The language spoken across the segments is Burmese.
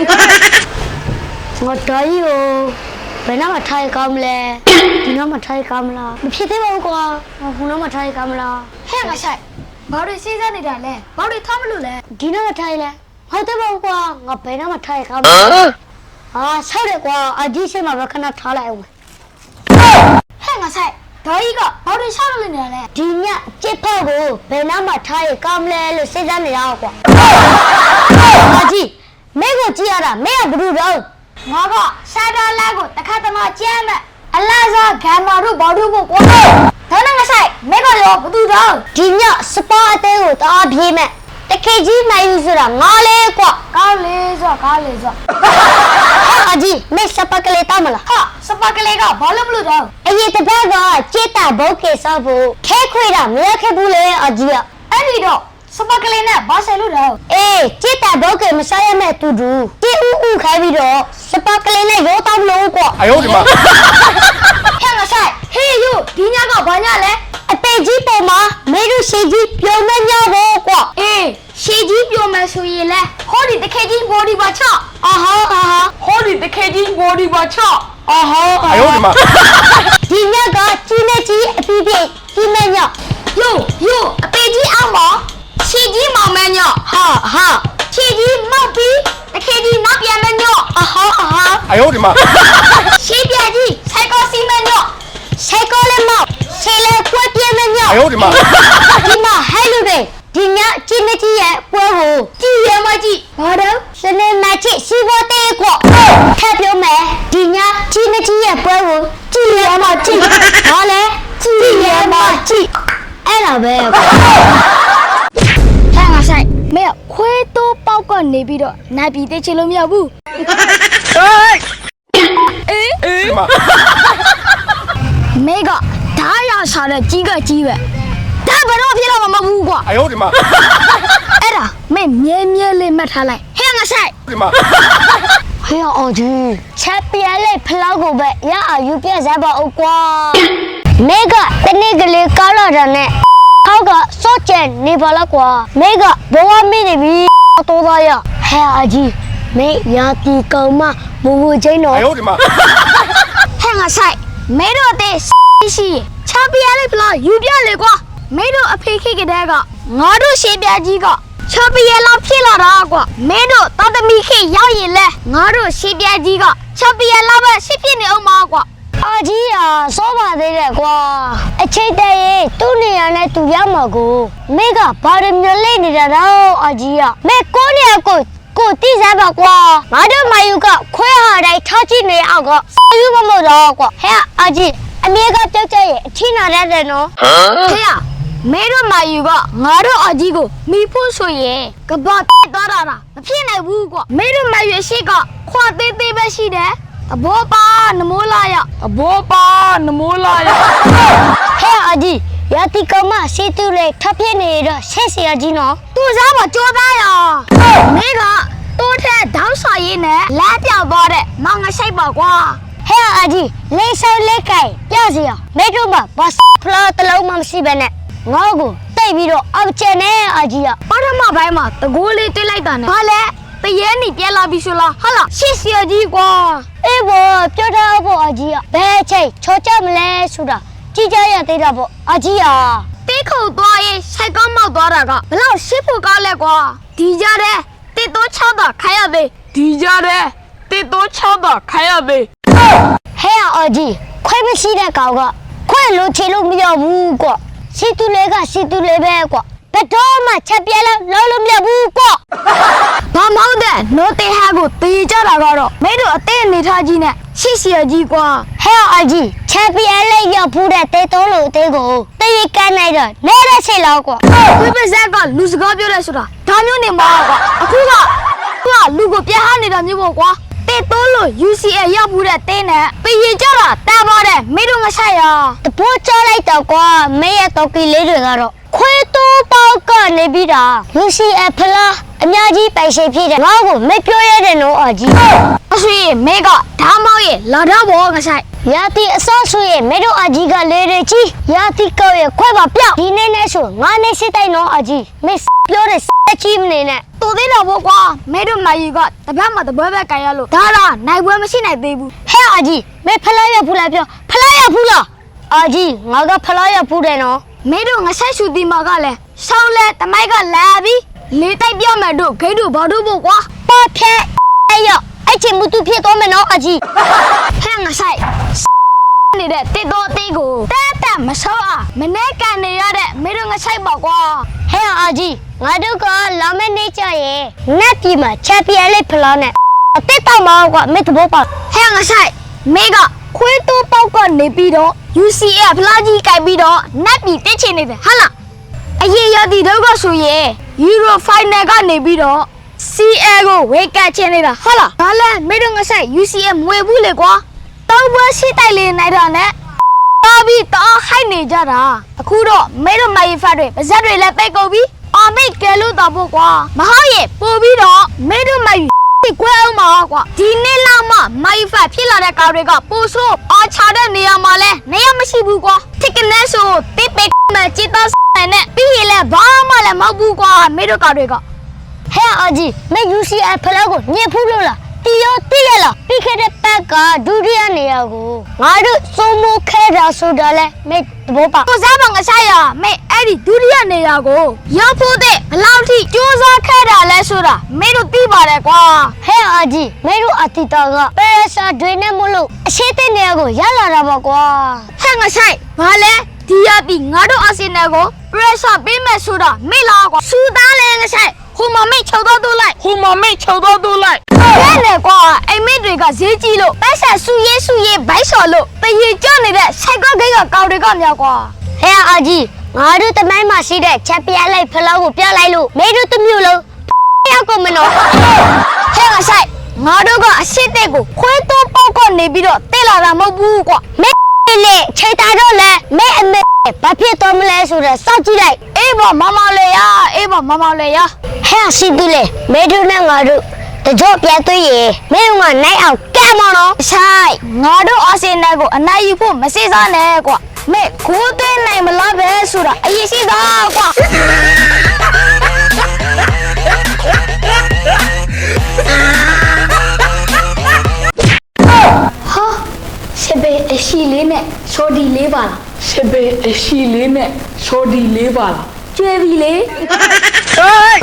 ငါတော်ကြီးကိုဘယ်တော့မှထိုင်ကောင်းမလဲဒီတော့မှထိုင်ကောင်းမလားမဖြစ်သေးပါဘူးကွာငါခုတော့မှထိုင်ကောင်းမလားဟဲ့ငါဆိုင်ဘာတွေစဉ်းစားနေတာလဲဘာတွေထားမလို့လဲဒီတော့မှထိုင်လဲဟုတ်တယ်ပါဘူးကွာငါဘယ်တော့မှထိုင်ကောင်းမလဲအာဆောက်တယ်ကွာအကြီးစင်မှာပဲခဏထားလိုက်အောင်ဟဲ့ငါဆိုင်ဒေါ်ကြီးကဘာတွေရှောက်လို့နေတာလဲဒီညကြစ်ဖို့ကိုဘယ်တော့မှထိုင်ကောင်းမလဲလို့စဉ်းစားနေရအောင်ကွာအကြီးမဲကိုကြည့်ရ တာမဲကဘယ်လိုတော့ငါကစာတော်လာကိုတခါတမကျမ်းမဲ့အလားစားဂမ်မာတို့ဘာတို့ကိုကွာဒါနဲ့ငါဆိုင်မဲကရောဘသူတော့ဒီညစပါအသေးကိုတအားပြေးမဲ့တခေကြီးနိုင်ယူဆိုတာငါလေကွာကောင်းလေဆိုကောင်းလေဆိုအကြီးမဲစပါကလေးတမလားဟာစပါကလေးကဘာလို့မလို့တော့အရင်တစ်ပတ်ကကြေတာဘုတ်ကေဆောက်ဖို့ခဲခွေတာမရခဲ့ဘူးလေအကြီးကအဲ့ဒီတော့ စပါကလေးနဲ့ဘာဆယ်လို့တော့ အေးကြေတာဘုတ်ကေမဆိုင်ရမဲ့တူတူတီဥဥခိုင်းပြီးတော့စပါကလေးနဲ့ရောတောင်းလို့ကွာ 哎呦我的妈！ ဟဲ့ငါဆိုင်ဟေးယူဒီညကဘာညလဲ အပေကြီးပေါ်မှာမေရုရှိကြီးပြုံးမညဖို့ကွာ အေးရှေကြီးပြောမယ်ဆိုရင်လဲဟောဒီတခဲကြီးဘောဒီပါချ အာဟာအာဟာ ဟောဒီတခဲကြီးဘောဒီပါချ အာဟာ 哎呦我的妈！ ဒီညကကြီးနဲ့ကြီးအပြည့်ပြည့်ကြီးမည ယိုယိုအပေကြီးအောင်ပါ ရှေကြီးမောင်မည ဟာဟာ ရှေကြီးမောက်ပြီးတခဲကြီးနောက်ပြန်မည အာဟာအာဟာ 哎呦我的妈！ ရှေပြကြီးဆိုင်ကောစီမည ဆိုင်ကလေးမောက်ဆဲလေကွက်ပြင်းမည 哎呦我的妈！ ဒီမှာဟဲလူတွေဒီညကြီးနဲ့ကြီးရဲ့ပွဲကို ကြည်ရမကြီးဘာတော့ စနေမချစ်စီဘောတေးကွာထပ်ပြောမယ်ဒီညကြီးနဲ့ကြီးရဲ့ပွဲကိုကြည်ရမကြည့်ဟာလေကြည်ရမကြည့်အဲ့ဒါပဲ တော့နေပြီးတော့နိုင်ပြီးသိချင်လို့မရဘူးအေးအေးမမေကဓာရရှာတဲ့ကြီးကကြီးပဲဒါဘယ်တော့ဖြစ်တော့မှမဟုတ်ဘူးကွာအယောဒီမှာအဲ့ဒါမေမြဲမြဲလေးမှတ်ထားလိုက်ဟဲ့ငါဆိုင်ဒီမှာဟဲ့အော်ဒီချက်ပြဲလေးဖလောက်ကိုပဲရအယူပြက်စားပါဦးကွာမေကတနေ့ကလေးကားလာတာနဲ့ဟောက်ကစော့ကျန်နေပါလားကွာမေကဘဝမေ့နေပြီ တော့သားရဟဲအကြီးမေရာတီကောင်မမူမူချင်းတော့ 哎呦我的妈！ ဟဲ့ငါဆိုင်မဲတို့အသေးရှိရင်ချပြရလေးဖလားယူပြလေကွာမဲတို့အဖေခိကတဲ့ကငါတို့ရှေးပြကြီးကချပြရလောက်ဖြစ်လာတာကွာမဲတို့တသမီခိရောက်ရင်လဲငါတို့ရှေးပြကြီးကချပြရလောက်ပဲရှစ်ဖြစ်နေအောင်ပါကွာ အာကြီးဟာစောပါသေးတယ်ကွာအချိတ်တည်းရင်သူ့နေရာနဲ့သူရမှာကိုမိကဘာရမြလိတ်နေတာတော့အာကြီးကမေကိုနေရာကိုကိုတိစားပါကွာငါတို့မယူကခွဲဟာတိုင်းထားကြည့်နေအောင်ကစယူမမို့တော့ကွာဟဲ့အာကြီးအမေကပြောက်ကြရဲ့အထင်နာရတယ်နော်ဟဲ့မဲတို့မာယူကငါတို့အကြီးကိုမိဖို့ဆိုရင်ကဘာပြစ်သွားတာလားမဖြစ်နိုင်ဘူးကွမဲတို့မာယူရှိကခွာသေးသေးပဲရှိတယ် အဘိုးပါနမိုးလာရအဘိုးပါနမိုးလာရဟဲ့အကြီးရာတီကမစေတူလေထပ်ဖြစ်နေတော့ဆက်စီရကြီးနော်သူ့စားမကြိုးသားရမင်းကတိုးထက်ဒေါင်းဆော်ရင်းနဲ့လမ်းပြောင်းသွားတဲ့မောင်ငရှိတ်ပါကွာဟဲ့အကြီးလေဆော်လေးကဲပြစီရမိတို့မဘတ်ဖလာတလုံးမှမရှိပဲနဲ့ငေါ့ကိုတိတ်ပြီးတော့အောက်ကျန်နေအကြီးရပထမပိုင်းမှာတကိုးလေးတွေးလိုက်တာနဲ့ဘာလဲ တရေနီပြန်လာပြီဆိုလားဟာလားရှစ်စီအကြီးကွာအေးဘောပြောတာဘောအကြီးကဘယ်ချိန်ချောကြမလဲဆိုတာကြည့်ကြရသေးတာပေါ့အကြီးဟာတိတ်ခုတ်သွားရင်ဆိုင်ကောင်းမောက်သွားတာကဘလောက်ရှစ်ဖို့ကားလဲကွာဒီကြတဲ့တိတ်တော့ချောက်တာခိုင်းရသေးဒီကြတဲ့တိတ်တော့ချောက်တာခိုင်းရသေးဟဲ့အကြီးခွဲမရှိတဲ့ကောင်ကခွဲလို့ချေလို့မရဘူးကွာစီတူလေးကစီတူလေးပဲကွာ ဘယ်တော့မှချက်ပြဲလို့လုံးလို့မရဘူးကွာဘာမောင်းတဲ့နိုတေဟာကိုတေးကြတာကတော့မင်းတို့အသေးအနေထားကြီးနဲ့ရှစ်စရာကြီးကွာဟဲ့အာကြီးချက်ပြဲလေးရောက်ဖူးတဲ့တေတုံးလို့အသေးကိုတေးရကန်းလိုက်တော့နဲတဲ့ချိန်လောက်ကွာဝိပဇက်ကလူစကားပြောတယ်ဆိုတာဒါမျိုးနေမှာကွာအခုကသူကလူကိုပြတ်ဟနေတာမျိုးပေါ့ကွာတေးတိုးလို့ UCL ရောက်ဘူးတဲ့တင်းနဲ့ပြရင်ကြတာတားပါတယ်မင်းတို့ငါဆိုင်ရတပိုးချလိုက်တော့ကွာမေရဲ့တော်ကီလေးတွေကတော့ ခွေးတိုးပေါက်ကနေပြီးတာ UCF ဖလားအများကြီးပိုင်ရှင်ဖြစ်တယ်ငါ့ကိုမပြောရတဲ့နော်အာကြီးအဆွေမေကဓာမောက်ရဲ့လာတော့ဘောငါဆိုင်ရာတီအစောဆိုရင်မေတို့အာကြီးကလေတွေကြီးရာတီကောက်ရဲ့ခွဲပါပြောက်ဒီနေ့နဲ့ဆိုငါနဲ့စစ်တိုက်နော်အာကြီးမေပြောတဲ့စက်ကြီးမနေနဲ့တော်သေးတာပေါ့ကွာမဲတို့မာယူကတပတ်မှတပွဲပဲကန်ရလို့ဒါတော့နိုင်ပွဲမရှိနိုင်သေးဘူးဟဲ့အာကြီးမေဖလားရဖူးလားပြောဖလားရဖူးလားအာကြီးငါကဖလားရဖူးတယ်နော် မဲတို့ငဆက်ရှူတီမာကလည်းရှောင်းလဲတမိုက်ကလာပြီးလေးတိုက်ပြောမယ်တို့ဂိတ်တို့ဘာတို့ဖို့ကွာပေါ်ဖြဲအဲ့ရအဲ့ချင်မှုသူဖြစ်သွားမယ်နော်အာကြီးဟဲ့ငဆိုင်နေတဲ့တစ်တော်တေးကိုတက်တက်မဆောအားမနေ့ကန်နေရတဲ့မဲတို့ငဆိုင်ပါကွာဟဲ့အာကြီးငါတို့ကလာမယ့်နေ့ကျရင်နက်ပြည်မှာချက်ပြဲလေးဖလားနဲ့အတက်တောင်မှာကွာမေတဘောပါဟဲ့ငဆိုင်မဲကခွေးတိုးပေါက်ကနေပြီးတော့ UCA ဖလားကြီးကြိုက်ပြီးတော့နတ်ပြည်တက်ချင်နေတယ်ဟာလားအရေးရသည်တော့ကဆိုရင် Euro Final ကနေပြီးတော့ CA ကိုဝေကတ်ချင်နေတာဟာလားဒါလည်းမဲတို့ငဆိုင် UCA မွေဘူးလေကွာတောက်ပွဲရှိတိုက်လေနိုင်တာနဲ့တော်ပြီးတော့ဟိုက်နေကြတာအခုတော့မဲတို့မိုင်ဖတ်တွေပါဇက်တွေလည်းပိတ်ကုန်ပြီအာမိတ်ကဲလို့တော့ပေါ့ကွာမဟုတ်ရဲ့ပို့ပြီးတော့မဲတို့မိုင် ဒီကွဲအောင်ပါကွာဒီနေ့လောက်မှမိုင်ဖတ်ဖြစ်လာတဲ့ကားတွေကပို့ဆိုးအာချတဲ့နေရာမှာလဲနေရာမရှိဘူးကွာတစ်ကနေဆိုတိပိတ်မဲ့จิตတော့နဲ့ပြီးရင်လည်းဘာမှလည်းမဟုတ်ဘူးကွာမဲတို့ကားတွေကဟဲ့အာကြီးမေ UCI ဖလားကိုညှစ်ဖူးလို့လား တီရောတီရလားပြီးခဲ့တဲ့ဘက်ကဒုတိယနေရာကိုငါတို့စိုးမိုးခဲတာဆိုတာလဲမေတဘောပါကိုစားပါငဆိုင်ရမေအဲ့ဒီဒုတိယနေရာကိုရောက်ဖို့တဲ့ဘယ်လောက်ထိစူးစမ်းခဲ့တာလဲဆိုတာမေတို့သိပါတယ်ကွာဟဲ့အာကြီးမေတို့အတီတာကပရစာတွေနဲ့မလို့အရှိတဲ့နေရာကိုရလာတာပေါ့ကွာဟဲ့ငဆိုင်ဘာလဲဒီရပြီငါတို့အာဆင်နယ်ကို pressure ပေးမယ်ဆိုတာမေလားကွာစူသားလဲငဆိုင်ဟိုမမိတ်ချုပ်တော့တူလိုက်ဟိုမမိတ်ချုပ်တော့တူလိုက် ရဲနဲ့ကွာအိမ်မက်တွေကဈေးကြီးလို့ပတ်ဆက်ဆူရေးဆူရေးဘိုက်ဆော်လို့တရေကြနေတဲ့စိုက်ကဂိတ်ကကောက်တွေကမြောက်ကွာဟဲ့အာကြီးငါတို့တမိုင်းမှာရှိတဲ့ချက်ပြလိုက်ဖလားကိုပြလိုက်လို့မေတို့တစ်မျိုးလုံးရောက်ကုန်မနော်ဟဲ့ငဆိုင်ငါတို့ကအရှိတဲ့ကိုခွေးတိုးပေါက်ကနေပြီးတော့တက်လာတာမဟုတ်ဘူးကွာမေလေချိန်တာတော့လဲမေအမေဘာဖြစ်သွားမလဲဆိုတော့စောက်ကြည့်လိုက်အေးပါမမလေးရအေးပါမမလေးရဟဲ့စီတူလေမေတို့နဲ့ငါတို့ တကြော့ပြတ်သွေးရေမေတို့ကနိုင်အောင်ကဲမနော်ဆိုင်ငါတို့အာဆင်နယ်ကိုအနိုင်ယူဖို့မစိစားနဲ့ကွာမေကိုးသွင်းနိုင်မလားပဲဆိုတာအရေးရှိတာကွာဟာစပယ်အရှိလေးနဲ့စော်ဒီလေးပါလားစပယ်အရှိလေးနဲ့စော်ဒီလေးပါလားကျွဲပြီလေ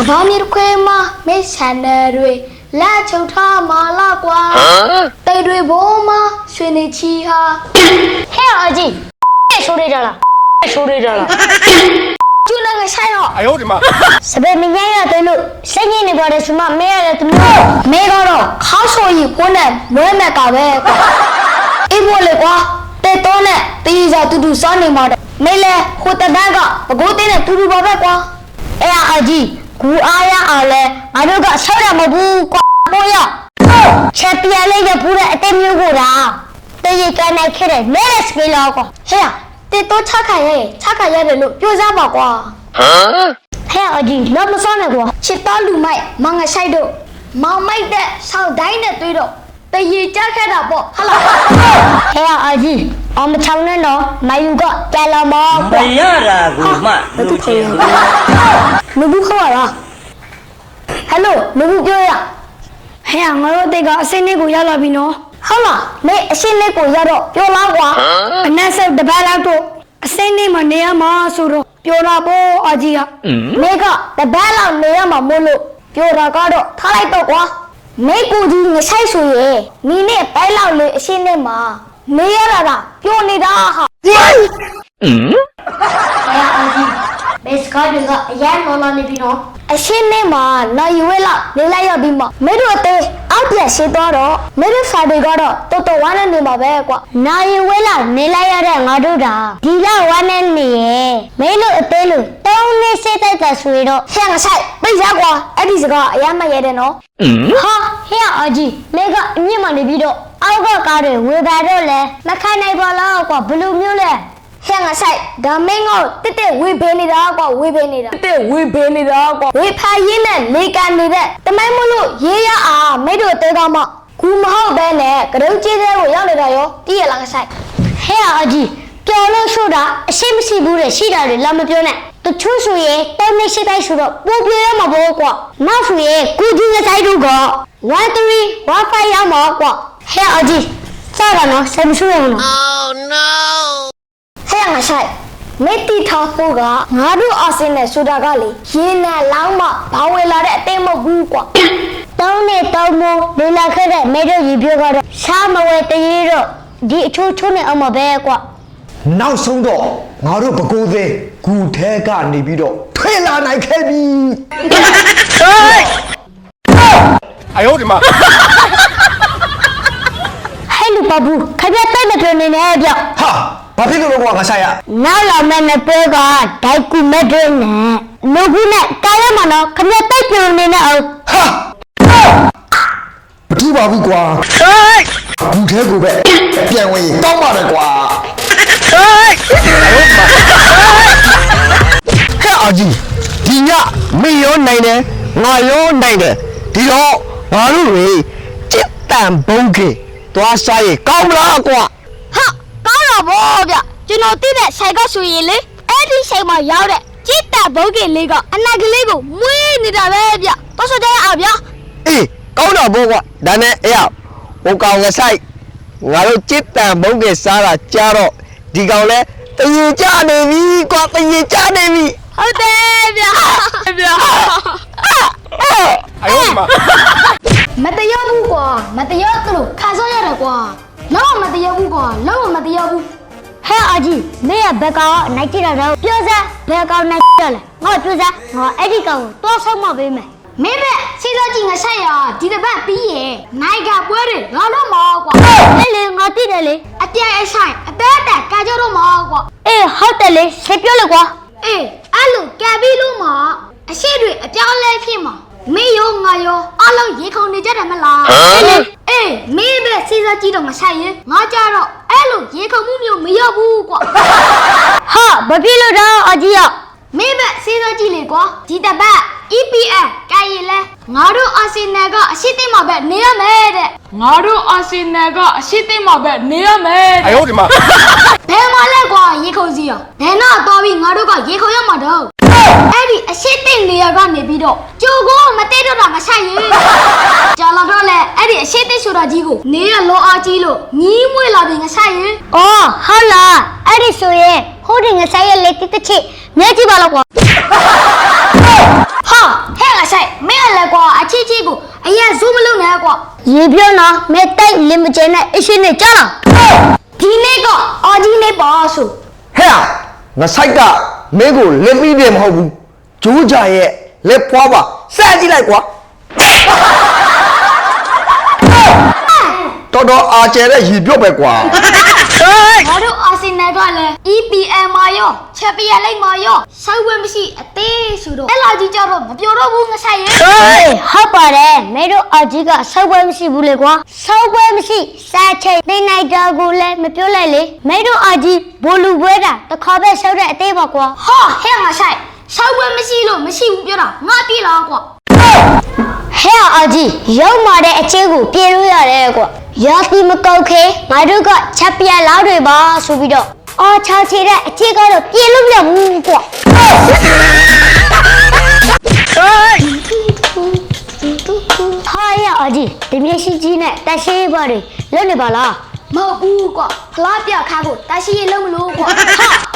ဘာမြေခွဲမှာမေဆန်နယ်တွေ လက်ချုပ်ထားမာလာကွာတိတ်တွေဘုံမရွှေနေချီဟာဟဲ့အကြီးချိုးရကြလားချိုးရကြလားကျူလည်းငါဆိုင်တော့အယိုးဒီမှာစပယ်မညံ့ရတဲ့လို့စိတ်ညစ်နေပါတယ်ရှင်မမဲရတယ်သူတို့မဲတော့ခေါင်းဆိုကြီးဖုန်းနဲ့မွဲမဲ့ကပဲကွာအေးမို့လေကွာတဲတော့နဲ့တေးစားတူတူစားနေမှာတော့မဲလဲဟိုတပတ်ကပကိုးသေးနဲ့တူတူပါပဲကွာအဲ့အကြီး ကူအားရအောင်လဲငါတို့ကဆောက်ရမဘူးကွာပေါ်ရချက်ပြလေးရပူတဲ့အတိတ်မျိုးကိုဒါတရေကနိုင်ခဲ့တဲ့မဲစကေလာကွာဟဲ့တဲတော့ချခိုင်ရဲ့ချခိုင်ရတယ်လို့ပြောစားပါကွာဟဲ့အာကြီးတော့မစောနဲ့ကွာချစ်တော်လူမိုက်မငါဆိုင်တို့မောင်မိုက်တဲ့ဆောင်းတိုင်းနဲ့တွေးတော့ တရေကြခဲ့တာပေါ့ဟာလားဟဲ့အာကြီးအောင်မချောင်းနဲ့တော့မယူကကြလာမောမကွာရတာကိုမှလူချင်းလူဘူးခေါ်ရလားဟယ်လိုလူဘူးပြောရဟဲ့ငါတို့တိတ်ကအစင်းလေးကိုရောက်လာပြီနော်ဟုတ်လားမေအစင်းလေးကိုရတော့ပြောလားကွာအနက်ဆက်တပတ်လောက်တော့အစင်းလေးမနေရမှာဆိုတော့ပြောတာပေါ့အကြီးကမေကတပတ်လောက်နေရမှာမို့လို့ပြောတာကတော့ထားလိုက်တော့ကွာ မေကိုကြီးငဆိုင်ဆိုရဲ့နီနဲ့ပိုင်းလောက်လေအစင်းလေးမှာနေရတာကပြောနေတာဟာဟဲ့အာကြီးဘယ်စကားတွေကအရင်မော်လာနေပြီနော်အရှင်းနေမှာနိုင်ရွေးလောက်နေလိုက်ရပြီးမှမင်းတို့အသေး အောက်ပြန်ရှင်းသွားတော့မင်းတို့စာတွေကတော့တော်တော်ဝမ်းနဲ့နေမှာပဲကွာနိုင်ဝဲလာနေလိုက်ရတဲ့ငါတို့တာဒီလောက်ဝမ်းနေနေရဲ့မင်းတို့အသေးလို့တောင်းနေစိတ်သက်သက်ဆိုရတော့ဟဲ့ငါဆိုင်ပိတ်ရကွာအဲ့ဒီစကားအယမ်းမရဲတဲ့နော်ဟာဟဲ့အာကြီးမေကအမြင့်မှနေပြီးတော့အောက်ကကားတွေဝေပါတော့လဲမခိုင်နိုင်ပါလားကွာဘယ်လိုမျိုးလဲ ဟဲ့ငါဆိုင်ဒါမင်းကတစ်တစ်ဝေပေးနေတာကွာဝေပေးနေတာတဲ့ဝေးပေးနေတာကွာဝေဖာရင်းနဲ့လေကန်နေတဲ့တမိုင်းမလို့ရေးရအားမင်းတို့အသေးကမှကူမဟုတ်ပဲနဲ့ကရုံးကြီးတဲ့ကိုရောက်နေတာရောတည်ရလားငါဆိုင်ဟဲ့အာကြီးပျော်လို့ရှို့တာအရှိမရှိဘူးတဲ့ရှိတာတွေလာမပြောနဲ့တချို့ဆိုရင်တောင်းနေရှိတိုင်းဆိုတော့ပိုပြရမှာပေါ့ကွာနောက်ဆိုရင်ကုကြီးငဆိုင်တို့က1 3 1 5ရမှာကွာဟဲ့အကြီးစတာနော်ဆယ်မရှိရအောင်နော်ဟဲ့ နာရှိုက်မေတ္တီထောက်ဖို့ကငါတို့အာဆင်နယ်ဆိုတာကလေရေနံလောင်းမှဘာဝင်လာတဲ့အသိမဟုတ်ဘူးကွာတောင်းနဲ့တောင်းမိုးလေလာခဲ့တဲ့မေတို့ရေပြိုးကတော့ရှားမဝဲတရေတော့ဒီအချိုးချိုးနေအောင်မပဲကွာနောက်ဆုံးတော့ငါတို့ပကိုးသေးဂူထဲကနေပြီးတော့ထွေလာနိုင်ခဲ့ပြီဟေးအယောဒီမှာဟဲ့လူပဘူးခပြတဲ့တဲ့နေနေပြဟာ ဘာဖြစ်လို့လဲကွာငါဆိုင်ရနောက်လာမဲ့မပွဲကဒိုက်ကူမဲ့တွင်နဲ့လူကူနဲ့ကားရမှာနော်ခပြတ်တိုက်ပြုံနေနဲ့အောင်ဟာမထူပါဘူးကွာဂူထဲကိုပဲပြန်ဝင်ရင်တောင်းပါတယ်ကွာဟဲ့အကြီးဒီညမေရောနိုင်တယ်ငါရောနိုင်တယ်ဒီတော့ငါတို့တွေจิตတန်ဘုံကေသွားစားရင်ကောင်းမလားကွာဟာကောင်း တာဗောဗျကျွန်တော်သိတဲ့ဆိုင်ကဆိုရင်လေအဲ့ဒီဆိုင်မှာရောက်တဲ့ကြည်တာဘုတ်ကလေးကအနာကလေးကိုမွေးနေတာပဲဗျတော့ဆိုကြရအောင်ဗျအေးကောင်းတော့ဗောကွာဒါနဲ့အေးဟိုကောင်ကဆိုင်ငါတို့ကြည်တန်ဘုတ်ကစားတာကြားတော့ဒီကောင်လဲတရင်ကြနေပြီကွာတရင်ကြနေပြီဟုတ်တယ်ဗျဗျအယုံမမတရဘူးကွာမတရသူ့ခါစောရတယ်ကွာ လုံးဝမတရားဘူးကွာလုံးဝမတရားဘူးဟဲ့အကြီးမင်းရဲ့ဘက်ကောင်ကနိုင်ကြည့်တာတော့ပြောစမ်းဘယ်ကောင်နိုင်ကြလဲငါပြောစမ်းငါအဲ့ဒီကောင်ကိုတော့ဆုံးမပေးမယ်မင်းပဲစီစောကြီးငါဆက်ရဒီတစ်ပတ်ပြီးရဲ့နိုင်ကပွဲတွေငါတော့မဟုတ်ကွာအဲ့လေငါသိတယ်လေအပြိုင်အဆိုင်အသက်အတကာကြတော့မဟုတ်ကွာအေးဟုတ်တယ်လေဆက်ပြောလေကွာအေးအဲ့လိုကပြီးလို့မအရှိတွေအပြောင်းလဲဖြစ်မှာမင်းရောငါရောအလုံးရေခုန်နေကြတယ်မလားအေးမ င်းပဲစီစောကြီးတော့မဆိုင်ရင်ငါကြတော့အဲ့လိုရေခုန်မှုမျိုးမရဘူးကွာ ဟာဘာဖြစ်လို့တော့အကြီးရ မင်းပဲစီစောကြီးလေကွာဒီတစ်ပတ် EPL ကဲရင်လဲငါတို့အာဆင်နယ်ကအရှိသိမ်းမှာပဲနေရမယ်တဲ့ ငါတို့အာဆင်နယ်ကအရှိသိမ့်မှာပဲနေရမယ် 哎呦我的妈！ ဘယ်မှာလဲကွာရေခုန်စီရဘယ်တော့တော်ပြီငါတို့ကရေခုန်ရမှာတော့အဲ့ဒီအရှိသိမ်းနေရကနေပြီးတော့ကြိုကိုမသိတော့တာမဆိုင်ရင် ဆိုတာကြီးကိုနေရလောအားကြီးလို့ညီးမွေးလာပြီငါဆိုင်ရင်အော်ဟုတ်လားအဲ့ဒီဆိုရင်ဟိုဒီငဆိုင်ရဲ့လက်တစ်တစ်ချိမြဲကြည့်ပါလားကွာဟာဟဲ့ငါဆိုင်မင်းကလည်းကွာအချီချီကိုအရင်ဇူးမလုပ်နဲ့ကွာရေပြောနော်မဲတိုက်လင်မကျင်းနဲ့အရှိနဲ့ကြားလားဒီနေ့ကအာကြီးနေပါဆိုဟဲ့ငါဆိုင်ကမင်းကိုလက်ပြီးတယ်မဟုတ်ဘူးဂျိုးကြရဲ့လက်ဖွားပါစကြည့်လိုက်ကွာ တော်တော်အားကျဲတဲ့ရေပြုတ်ပဲကွာငါတို့အာဆင်နယ်ကလည်း EPL မှာရောချန်ပီယံလိဂ်မှာရောဆောက်ဝဲမရှိအသေးဆိုတော့အဲ့လာကြီးကြတော့မပြောတော့ဘူးငါဆိုင်ရင်အေးဟုတ်ပါတယ်မဲတို့အကြီးကဆောက်ပွဲမရှိဘူးလေကွာဆောက်ပွဲမရှိစားချိန်နေနိုင်တာကိုလည်းမပြောလိုက်လေမဲတို့အကြီးဘိုလူပွဲတာတစ်ခါပဲဆောက်တဲ့အသေးပါကွာဟာဟဲ့ငါဆိုင်ဆောက်ဝဲမရှိလို့မရှိဘူးပြောတာငါပြေးလာကွာဟဲ့အကြီးရုံမာတဲ့အချင်းကိုပြေလို့ရတယ်ကွာ ရာသီမကောက်ခဲငါတို့ကချက်ပြက်လောက်တွေပါဆိုပြီးတော့အော်ချောင်ချေတဲ့အချင်းကတော့ပြေလို့မရဘူးကွာဟာရအကြီးဒီမျက်ရှိကြီးနဲ့တက်ရှိပါတွေလွတ်နေပါလား မဟုတ်ဘူးကွာဖလားပြခါကိုတာရှိရလုံးမလို့ကွာဟာ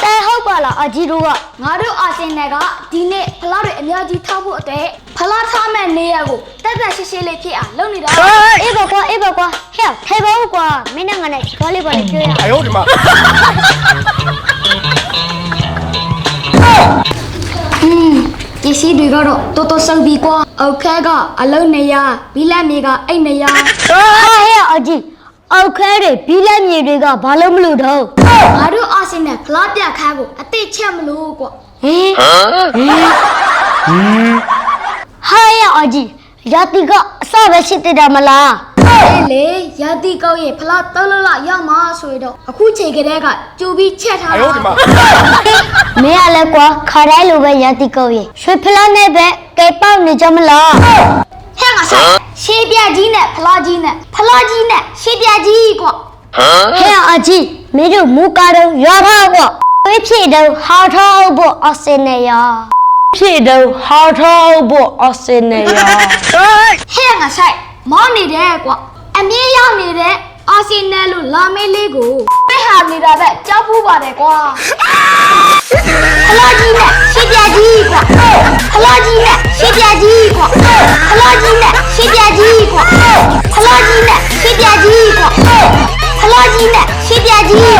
တဲဟုတ်ပါလားအကြီးတို့ကငါတို့အာဆင်နယ်ကဒီနေ့ဖလားတွေအများကြီးထောက်ဖို့အတွက်ဖလားထားမဲ့နေရာကိုတက်တက်ရှိရှိလေးဖြစ်အောင်လုပ်နေတာအေးပါကွာအေးပါကွာဟဲ့ထိုင်ပါဦးကွာမင်းနဲ့ငါနဲ့စကားလေးပါလေပြောရအောင်အယောဒီမှာอืมပစ္စည်းတွေကတော့တော်တော်စုပ်ပြီးကွာအောက်ခဲကအလုံးနေရဘီလက်မြေကအိတ်နေရဟဲ့အကြီး အောက်ခဲတွေဘီလက်မြေတွေကဘာလို့မလို့တော့ငါတို့အာဆင်နယ်ဂလားပြခါကိုအတိချက်မလို့ကွဟင်ဟင်ဟာရအကြီးရာတီကအစပဲရှိတဲ့တယ်မလားအေးလေရာတီကောက်ရဲ့ဖလားတောက်လောက်ရောက်မှာဆိုတော့အခုချိန်ကလေးကကြိုပြီးချက်ထားတာမင်းကလည်းကွာခါတိုင်းလိုပဲရာတီကောက်ရဲ့ရွှေဖလားနဲ့ပဲကဲပေါက်နေကြမလား ဆိုင်ရှေးပြကြီးနဲ့ဖလားကြီးနဲ့ဖလားကြီးနဲ့ရှေးပြကြီးကွာဟဲ့အကြီးမင်းတို့မူကားတော့ရွာထားကွာဝေးဖြစ်တော့ဟာထားဖို့အစင်နေရဖြစ်တော့ဟာထားဖို့အစင်နေရဟဲ့ငါဆိုင်မောင်းနေတယ်ကွာအမြင့်ရောက်နေတဲ့အာဆီနယ်လို့လာမေးလေးကို ပဲဟာနေတာပဲကြောက်ဖို့ပါတယ်ကွာခလာကြီးနဲ့ရှစ်ပြကြီးကွာခလာကြီးနဲ့ရှစ်ပြကြီးကွာခလာကြီးနဲ့ရှစ်ပြကြီးကွာခလာကြီးနဲ့ရှစ်ပြကြီးကွာခလာကြီးနဲ့ရှစ်ပြကြီး